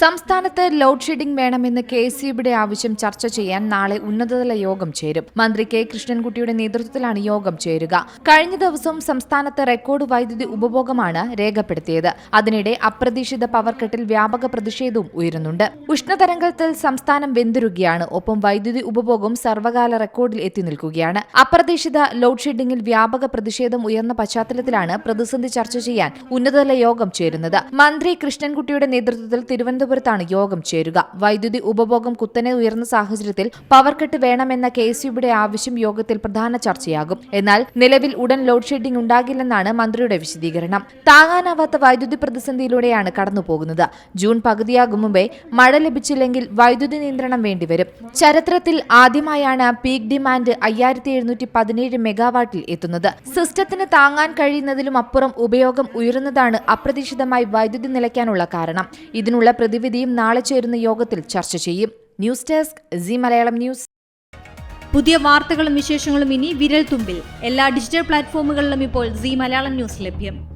സംസ്ഥാനത്ത് load shedding വേണമെന്ന് K S യുടെ ആവശ്യം ചർച്ച ചെയ്യാൻ നാളെ ഉന്നതതല യോഗം ചേരും. മന്ത്രി കെ കൃഷ്ണൻകുട്ടിയുടെ നേതൃത്വത്തിലാണ് യോഗം ചേരുക. കഴിഞ്ഞ ദിവസം സംസ്ഥാനത്ത് റെക്കോർഡ് വൈദ്യുതി ഉപഭോഗമാണ് രേഖപ്പെടുത്തിയത്. അതിനിടെ അപ്രതീക്ഷിത പവർ കട്ടിൽ വ്യാപക പ്രതിഷേധവും ഉയരുന്നുണ്ട്. ഉഷ്ണതരംഗത്തിൽ സംസ്ഥാനം വെന്തുരുകയാണ്. ഒപ്പം വൈദ്യുതി ഉപഭോഗം സർവകാല റെക്കോർഡിൽ എത്തി നിൽക്കുകയാണ്. അപ്രതീക്ഷിത ലോഡ് ഷെഡിംഗിൽ വ്യാപക പ്രതിഷേധം ഉയർന്ന പശ്ചാത്തലത്തിലാണ് പ്രതിസന്ധി ചർച്ച ചെയ്യാൻ ഉന്നതതല യോഗം ചേരുന്നത്. മന്ത്രി കൃഷ്ണൻകുട്ടിയുടെ നേതൃത്വത്തിൽ തിരുവനന്തപുരത്താണ് യോഗം ചേരുക. വൈദ്യുതി ഉപഭോഗം കുത്തനെ ഉയർന്ന സാഹചര്യത്തിൽ പവർ കട്ട് വേണമെന്ന കെ എസ് യുടെ ആവശ്യം യോഗത്തിൽ പ്രധാന ചർച്ചയാകും. എന്നാൽ നിലവിൽ ഉടൻ ലോഡ് ഷെഡിംഗ് ഉണ്ടാകില്ലെന്നാണ് മന്ത്രിയുടെ വിശദീകരണം. താങ്ങാനാവാത്ത വൈദ്യുതി പ്രതിസന്ധിയിലൂടെയാണ് കടന്നുപോകുന്നത്. ജൂൺ പകുതിയാകും മുമ്പേ മഴ ലഭിച്ചില്ലെങ്കിൽ വൈദ്യുതി നിയന്ത്രണം വേണ്ടിവരും. ചരിത്രത്തിൽ ആദ്യമായാണ് പീക്ക് ഡിമാൻഡ് അയ്യായിരത്തി എഴുന്നൂറ്റി പതിനേഴ് മെഗാവാട്ടിൽ എത്തുന്നത്. സിസ്റ്റത്തിന് താങ്ങാൻ കഴിയുന്നതിലും അപ്പുറം ഉപയോഗം ഉയരുന്നതാണ് അപ്രതീക്ഷിതമായി വൈദ്യുതി നിലയ്ക്കാനുള്ള കാരണം. ഇതിനുള്ള പ്രതിവിധിയും നാളെ ചേരുന്ന യോഗത്തിൽ ചർച്ച ചെയ്യും. News desk Zee Malayalam news. പുതിയ വാർത്തകളും വിശേഷങ്ങളും ഇനി വിരൽ തുമ്പിൽ എല്ലാ ഡിജിറ്റൽ പ്ലാറ്റ്ഫോമുകളിലും ഇപ്പോൾ സി മലയാളം ന്യൂസ് ലഭ്യം.